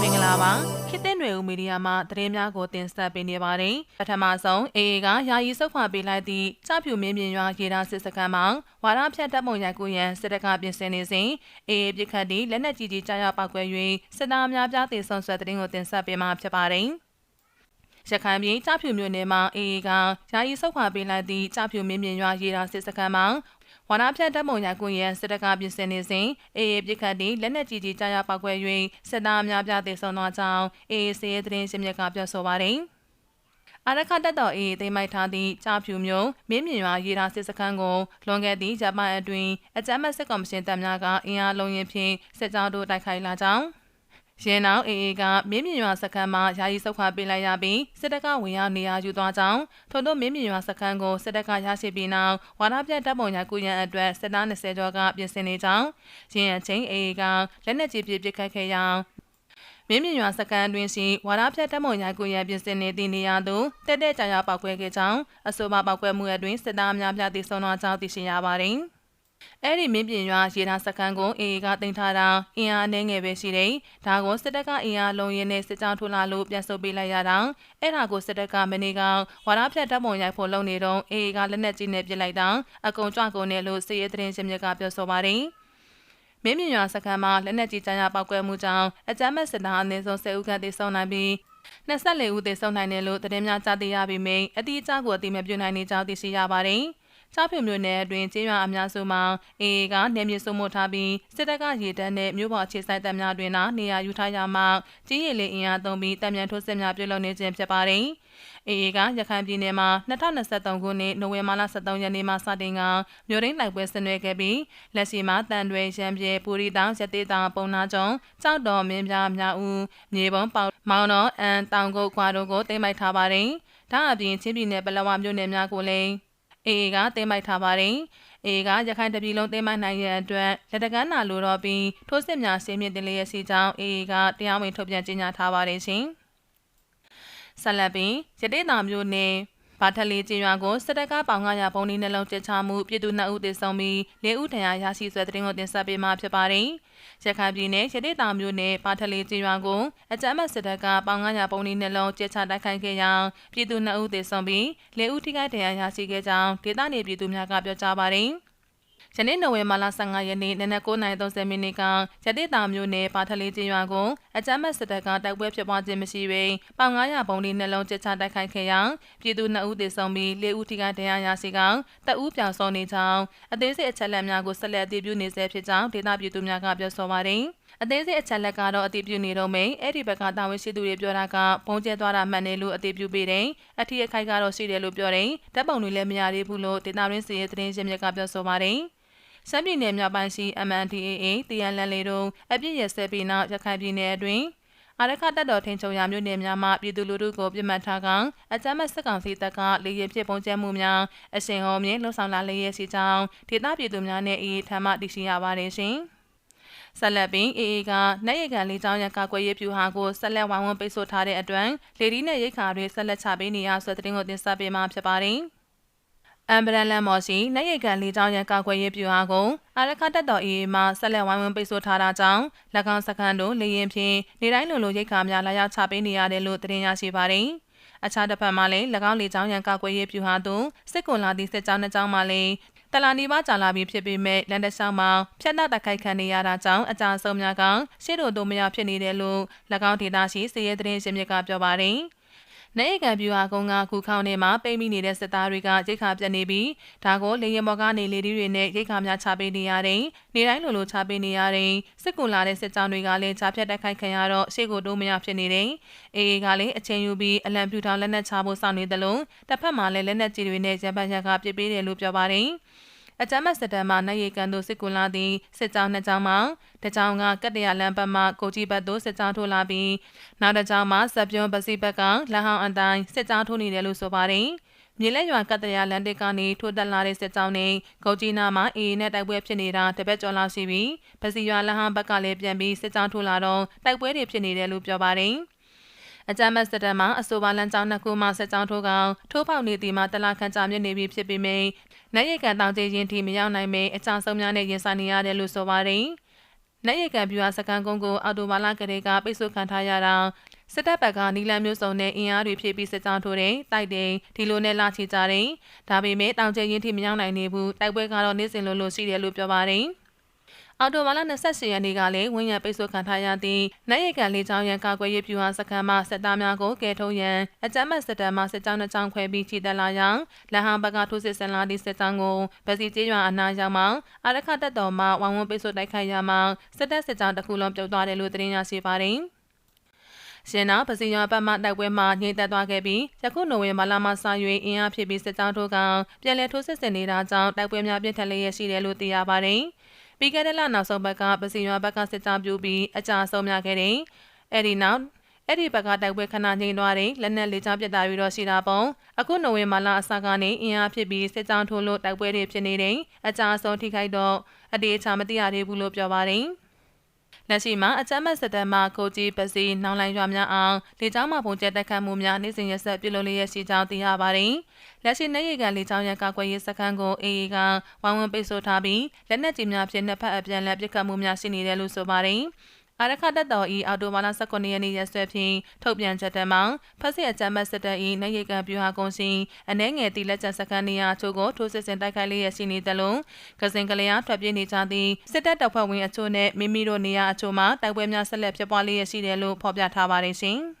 မင်္ဂလာပါခေတ်သစ်ຫນွေဦးမီဒီယာမှသတင်းများကိုတင်ဆက်ပေးနေပါတယ်ပထမဆုံးအေအေကယာယီစုပ်ခွာပေးလိုက်သည့်စဖြူမင်းမြင်ရွာရေဒါစစ်စခန်းမှာဝါရဖြတ်တပ်မုံရိုက်ကူရန်စစ်တပ်ကပြင်ဆင်နေစဉ်အေအေပြစ်ခတ်သည့်လက်နက်ကြီးကြီးကြားရောက်ပောက်ကွဲ၍စစ်သားများပြားတည်ဆုံဆွဲသတင်းကိုတင်ဆက်ပေးမှာဖြစ်ပါတယ်ရခိုင်ပြည်ကြဖြူမြို့နယ်မှာအေအေကယာယီဆုတ်ခွာပေးလိုက်သည့်ကြဖြူမင်းမြင်ရွာရေတာစစ်စခန်းမှာ ဝါနာဖြတ်တပ်မုံရကွန်ရဲစစ်တပ်ကပြင်ဆင်နေစဉ်အေအေပြစ်ခတ်သည့်လက်နက်ကြီးကြီးကြားရပောက်ကွဲ၍စစ်သားအများပြားသေဆုံးသွားကြောင်းအေအေစီရဲ့သတင်းရှင်းမြစ်ကပြောဆိုပါတယ်အရခတ်တပ်တော်အေးသိမ်းမိုက်ထားသည့်ကြားဖြူမျိုးမင်းမြင်ရွာရေတာစစ်စခန်းကိုလွန်ခဲ့သည့်ဂျပန်အတွင်းအကြမ်းဖက်စစ်ကောင်မရှင်တပ်များကအင်အားလုံးရင်ဖြင့်စစ်ကြောင်းတို့တိုက်ခိုက်လာကြောင်း ရင်းနောက်အေအေကမင်းမြင့်ရွာစခန်းမှာယာယီဆုတ်ခွာပေးလိုက်ရပြီးစစ်တပ်ကဝင်ရောက်နေရာယူသွားကြောင်းထို့သောမင်းမြင့်ရွာစခန်းကိုစစ်တပ်ကရရှိပြီးနောက်ဝါဒပြတ်တပ်ပုံညာကုရန်အတွက်စစ်သား20ကျော်ကပြင်ဆင်နေကြောင်းရင်းအချင်းအေအေကလက်နက်ကြီးပစ်ပစ်ခတ်ခဲ့ကြောင်းမင်းမြင့်ရွာစကန်တွင်ရှိဝါရဖြတ်တပ်မုံရိုက်ကိုရန်ပြင်ဆင်နေသည့်နေရာသို့တက်တဲ့ကြာရပောက်ကွဲခဲ့ကြောင်းအဆိုပါပောက်ကွဲမှုအတွင်းစစ်သားများပြားသည့်ဆုံးသွားကြောင်းသိရှိရပါသည်။ အဲ့ဒီမင်းပြင်ရွာရေထားစခန်းကိုအေအေကတင်ထားတာအင်အားအနှဲငယ်ပဲရှိတယ်။ဒါကိုစစ်တပ်ကအင်အားလုံးရင်းနဲ့စစ်ကြောင်းထိုးလာလို့ပြန်ဆုတ်ပေးလိုက်ရတာ။အဲ့ဒါကိုစစ်တပ်ကမနေ့ကဝါရဖြတ်တပ်ပုံရိုက်ဖို့လုပ်နေတော့အေအေကလက်နက်ကြီးနဲ့ပစ်လိုက်တာအကုံကြွကုန်နဲ့လို့စစ်ရေးသတင်းရှင်မြစ်ကပြောဆိုပါတယ်။မင်းမြင့်ရွာစခန်းမှာလက်နက်ကြီးကြားရပောက်ကွဲမှုကြောင့်အကြမ်းမဲ့စစ်သားအနည်းဆုံး10ဦးခန့်သေဆုံးနိုင်ပြီး24ဦးသေဆုံးနိုင်တယ်လို့သတင်းများကြားသိရပေမယ့်အတိအကျကိုအတိမပြုနိုင်နေကြောင်းသိရှိရပါတယ်။ ချဖြူမြို့နယ်အတွင်းကျေးရွာအများစုမှာအေအေကနေမြေစုံမှုထားပြီးစစ်တပ်ကရေတန်းနဲ့မြို့ပေါ်အခြေစိုက်တပ်များတွင်သာနေရာယူထားရမှကြီးရည်လေးအင်အားသုံးပြီးတပ်မြန်ထိုးစစ်များပြုလုပ်နေခြင်းဖြစ်ပါတယ်။အေအေကရခိုင်ပြည်နယ်မှာ2023ခုနှစ်နိုဝင်ဘာလ23ရက်နေ့မှစတင်ကမြို့ရင်းလိုက်ပွဲဆင်နွှဲခဲ့ပြီးလက်ရှိမှာတန်တွဲရံပြေပူရီတောင်ရတေးတောင်ပုံနာကျုံကြောက်တော်မင်းပြားများဦးမြေပုံပေါမောင်တော်အန်တောင်ကုတ်ခွာတို့ကိုတိမ့်မိုက်ထားပါတယ်။ဒါအပြင်ချင်းပြည်နယ်ပလောဝမြို့နယ်များကိုလည်း အေအေကသိမ်းပိုက်ထားပါတယ်။အေအေကရခိုင်တပြည်လုံးသိမ်းပိုက်နိုင်ရန်အတွက်လက်တကမ်းနာလိုတော့ပြီးထိုးစစ်များဆင်းမြင့်တင်လျက်စီကြောင်းအေအေကတရားဝင်ထုတ်ပြန်ကြေညာထားပါတယ်ရှင်။ဆက်လက်ပြီးရတေးတာမျိုးနဲ့ ဘာထလီကျင်းရွာကိုစစ်တပ်ကပေါင်900ပုံးနှလုံးကျချမှုပြည်သူ2ဦးသေဆုံးပြီး4ဦးဒဏ်ရာရရှိဆွဲတဲ့တင်ကိုတင်ဆက်ပေးမှာဖြစ်ပါတယ်။ရခိုင်ပြည်နယ်ရတိတာမျိုးနယ်ဘာထလီကျင်းရွာကိုအကြမ်းဖက်စစ်တပ်ကပေါင်900ပုံးနှလုံးကျချတိုက်ခိုက်ခဲ့ရာပြည်သူ2ဦးသေဆုံးပြီး4ဦးထိခိုက်ဒဏ်ရာရရှိခဲ့ကြောင်းဒေသနယ်ပြည်သူများကပြောကြားပါတယ်။ ယနေ့နိုဝင်ဘာလ15ရက်နေ့နနက်9:30မိနစ်ကရတိတာမျိုးနယ်ပါထလေးကျင်းရွာကိုအကြမ်းမဲ့စစ်တပ်ကတိုက်ပွဲဖြစ်ပွားခြင်းမရှိဘဲပေါင်900ပုံလေးနှလုံးကျချတိုက်ခိုက်ခဲ့ရာပြည်သူ2ဦးသေဆုံးပြီး4ဦးထိခိုက်ဒဏ်ရာရရှိကတအူးပြောင်ဆုံးနေကြောင်းအသေးစိတ်အချက်အလက်များကိုဆက်လက်အတည်ပြုနေဆဲဖြစ်ကြောင်းဒေသပြည်သူများကပြောဆိုပါတယ်။အသေးစိတ်အချက်လက်ကတော့အတည်ပြုနေတော့မယ်အဲ့ဒီဘက်ကတာဝန်ရှိသူတွေပြောတာကပုံကျဲသွားတာမှန်တယ်လို့အတည်ပြုပေးတယ်အထီးအခိုက်ကတော့ရှိတယ်လို့ပြောတယ်ဓာတ်ပုံတွေလည်းမရသေးဘူးလို့ဒေတာရင်းစီရဲ့သတင်းရှင်းမြစ်ကပြောဆိုပါတယ် စမ်းပြည်နယ်မြောက်ပိုင်းရှိ MNDAA တရန်လန်လေးတို့အပြစ်ရစဲပြီးနောက်ရခိုင်ပြည်နယ်အတွင်းအာရခတက်တော်ထင်ချုံရမြို့နယ်များမှပြည်သူလူထုကိုပြစ်မှတ်ထားကအကြမ်းမဲ့စစ်ကောင်စီတပ်ကလေရင်ဖြစ်ပုံကျဲမှုများအရှင်ဟောမြင့်လှုံ့ဆော်လာလျက်ရှိကြောင်းဒေသပြည်သူများနဲ့အေးထမ်းမှတည်ရှိရပါတယ်ရှင်။ဆက်လက်ပြီးအေအေကနိုင်ရကန်လေးချောင်းရကာကွယ်ရေးပြူဟာကိုဆက်လက်ဝိုင်းဝန်းပိတ်ဆို့ထားတဲ့အတွက်လေဒီနဲ့ရိတ်ခါတွေဆက်လက်ချပေးနေရဆိုတဲ့တင်ကိုတင်ဆက်ပေးမှာဖြစ်ပါတယ်။ အမ်ဘရန်လန်မော်ရှိနိုင်ရိတ်ကန်လေးချောင်းရန်ကာကွယ်ရေးပြူဟာကိုအာရခတက်တော်အေးမှဆက်လက်ဝိုင်းဝန်းပိတ်ဆို့ထားတာကြောင့်၎င်းစခန်းတို့လေရင်ဖြင့်နေတိုင်းလိုလိုရိတ်ခါများလာရောက်ချပေးနေရတယ်လို့သတင်းရရှိပါတယ်။အခြားတစ်ဖက်မှာလည်း၎င်းလေချောင်းရန်ကာကွယ်ရေးပြူဟာသို့စစ်ကွန်လာသည့်စစ်ကြောင်းနှစ်ကြောင်းမှလည်းတလာနီပါကြာလာပြီးဖြစ်ပေမဲ့လန်ဒရှောင်းမှာဖြတ်နှက်တိုက်ခိုက်ခံနေရတာကြောင့်အကြအဆုံးများကရှေ့တို့တို့မရဖြစ်နေတယ်လို့၎င်းဒေသရှိစည်ရဲသတင်းရှင်မြစ်ကပြောပါတယ်။ နိုင်ကံပြူဟာကုန်းကခုခေါင်းထဲမှာပိတ်မိနေတဲ့စစ်သားတွေကရိတ်ခါပြတ်နေပြီးဒါကိုလေရင်ဘော်ကနေလေဒီတွေနဲ့ရိတ်ခါများချပေးနေရတယ်။နေတိုင်းလိုလိုချပေးနေရတယ်။စစ်ကူလာတဲ့စစ်ကြောင်းတွေကလည်းချဖြတ်တိုက်ခိုက်ခံရတော့ရှေ့ကိုတိုးမရဖြစ်နေတယ်။အေအေကလည်းအချိန်ယူပြီးအလံပြူထောင်လက်နက်ချဖို့စောင့်နေတယ်လို့တစ်ဖက်မှာလည်းလက်နက်ကြီးတွေနဲ့ရံပန်ရံကပစ်ပေးတယ်လို့ပြောပါတယ်။ အကြမ်းမဲ့စစ်တမ်းမှနိုင်ရီကန်တို့စစ်ကူလာသည့်စစ်ကြောင်းနှစ်ကြောင်းမှတကြောင်ကကတ္တရလမ်းဘက်မှကိုကြီးဘက်သို့စစ်ကြောင်းထိုးလာပြီးနောက်တစ်ကြောင်မှစက်ပြုံးပစီဘက်ကလဟောင်းအတိုင်းစစ်ကြောင်းထိုးနေတယ်လို့ဆိုပါတယ်မြေလက်ရွာကတ္တရာလန်တစ်ကနေထိုးတက်လာတဲ့စစ်ကြောင်းနဲ့ဂုတ်ကြီးနာမှာအေးနဲ့တိုက်ပွဲဖြစ်နေတာတပတ်ကျော်လောက်ရှိပြီးပစီရွာလဟန်ဘက်ကလည်းပြန်ပြီးစစ်ကြောင်းထိုးလာတော့တိုက်ပွဲတွေဖြစ်နေတယ်လို့ပြောပါတယ်။ အကြမ်းမဲ့စစ်တပ်မှအဆိုပါလမ်းကြောင်းနှစ်ခုမှဆက်ကြောင်းထိုးကောင်ထိုးပေါက်နေသည်မှာတလခန့်ကြာမြင့်နေပြီဖြစ်ပေမယ့်နိုင်ရိတ်ကန်တောင်ကျေးရင်ထိမရောက်နိုင်ပေအကြဆုံးများနဲ့ရင်ဆိုင်နေရတယ်လို့ဆိုပါတယ်နိုင်ရကန်ပြူဟာစကန်ကုန်းကိုအော်တိုဘာလကလေးကပိတ်ဆို့ခံထားရတာစစ်တပ်ဘက်ကနီလန်မျိုးစုံနဲ့အင်အားတွေဖြည့်ပြီးစစ်ကြောင်းထိုးတယ်တိုက်တယ်ဒီလိုနဲ့လာချကြတယ်ဒါပေမဲ့တောင်ကျရင်ထိမရောက်နိုင်နေဘူးတိုက်ပွဲကတော့နေ့စဉ်လိုလိုရှိတယ်လို့ပြောပါတယ် အော်တိုဘာလ28ရက်နေ့ကလည်းဝင်းရံပိတ်ဆို့ခံထားရသည့်နိုင်ရကန်လေးချောင်းရန်ကာကွယ်ရေးပြူဟာစကန်မှစစ်သားများကိုကယ်ထုတ်ရန်အကြမ်းဖက်စစ်တပ်မှစစ်ကြောင်းနှစ်ကြောင်းခွဲပြီးခြေတက်လာရာလဟန်ဘက်ကထိုးစစ်ဆင်လာသည့်စစ်ကြောင်းကိုဗစီကျေးရွာအနားရောက်မှအာရခတပ်တော်မှဝိုင်းဝန်းပိတ်ဆို့တိုက်ခိုက်ရမှစစ်တပ်စစ်ကြောင်းတစ်ခုလုံးပြုတ်သွားတယ်လို့သတင်းရရှိပါတယ်။ရှင်နာပစီရွာဘက်မှတိုက်ပွဲမှာငြိမ်သက်သွားခဲ့ပြီးယခုနိုဝင်ဘာလမှစ၍အင်အားဖြစ်ပြီးစစ်ကြောင်းထိုးကပြန်လည်ထိုးစစ်ဆင်နေတာကြောင့်တိုက်ပွဲများပြင်းထန်လျက်ရှိတယ်လို့သိရပါတယ်။ ပြီးခဲ့တဲ့လနောက်ဆုံးဘက်ကပစီရွာဘက်ကစစ်ကြောင်းပြူပြီးအကြဆုံးများခဲ့တယ်။အဲဒီနောက်အဲ့ဒီဘက်ကတိုက်ပွဲခဏငြိမ်သွားတယ်လက်နက်လေးချောင်းပြတ်တာပြီးတော့ရှိတာပေါ့အခုနိုဝင်ဘာလအစကနေအင်အားဖြစ်ပြီးစစ်ကြောင်းထိုးလို့တိုက်ပွဲတွေဖြစ်နေတယ်အကြဆုံးထိခိုက်တော့အတေးအချာမသိရသေးဘူးလို့ပြောပါတယ် လက်ရှိမှာအကြမ်းမဲ့စစ်တပ်မှကိုကြီးပစီနောင်လိုင်းရွာများအောင်လေကြောင်းမှပုံကျဲတက်ခတ်မှုများနေ့စဉ်ရက်ဆက်ပြုလုပ်လျက်ရှိကြောင်းသိရပါတယ်။လက်ရှိနေရီကန်လေကြောင်းရန်ကာကွယ်ရေးစခန်းကိုအေအေကဝိုင်းဝန်းပိတ်ဆို့ထားပြီးလက်နက်ကြီးများဖြင့်နှစ်ဖက်အပြန်အလှန်ပစ်ခတ်မှုများရှိနေတယ်လို့ဆိုပါတယ်။ အာရခတက်တော်ဤအော်တိုဘာလ19ရက်နေ့ရက်စွဲဖြင့်ထုတ်ပြန်ချက်တမ်းမှာဖက်စစ်အကြမ်းဖက်စစ်တပ်၏နိုင်ရိကန်ပြူဟာကုန်းရှင်အနှဲငယ်တီလက်ကျစခန်းနေရာချို့ကိုထိုးစစ်ဆင်တိုက်ခိုက်လျက်ရှိနေသလိုကစင်ကလျာထွက်ပြေးနေကြသည့်စစ်တပ်တပ်ဖွဲ့ဝင်အချို့နဲ့မိမိတို့နေရာအချို့မှာတိုက်ပွဲများဆက်လက်ဖြစ်ပွားလျက်ရှိတယ်လို့ဖော်ပြထားပါတယ်ရှင်။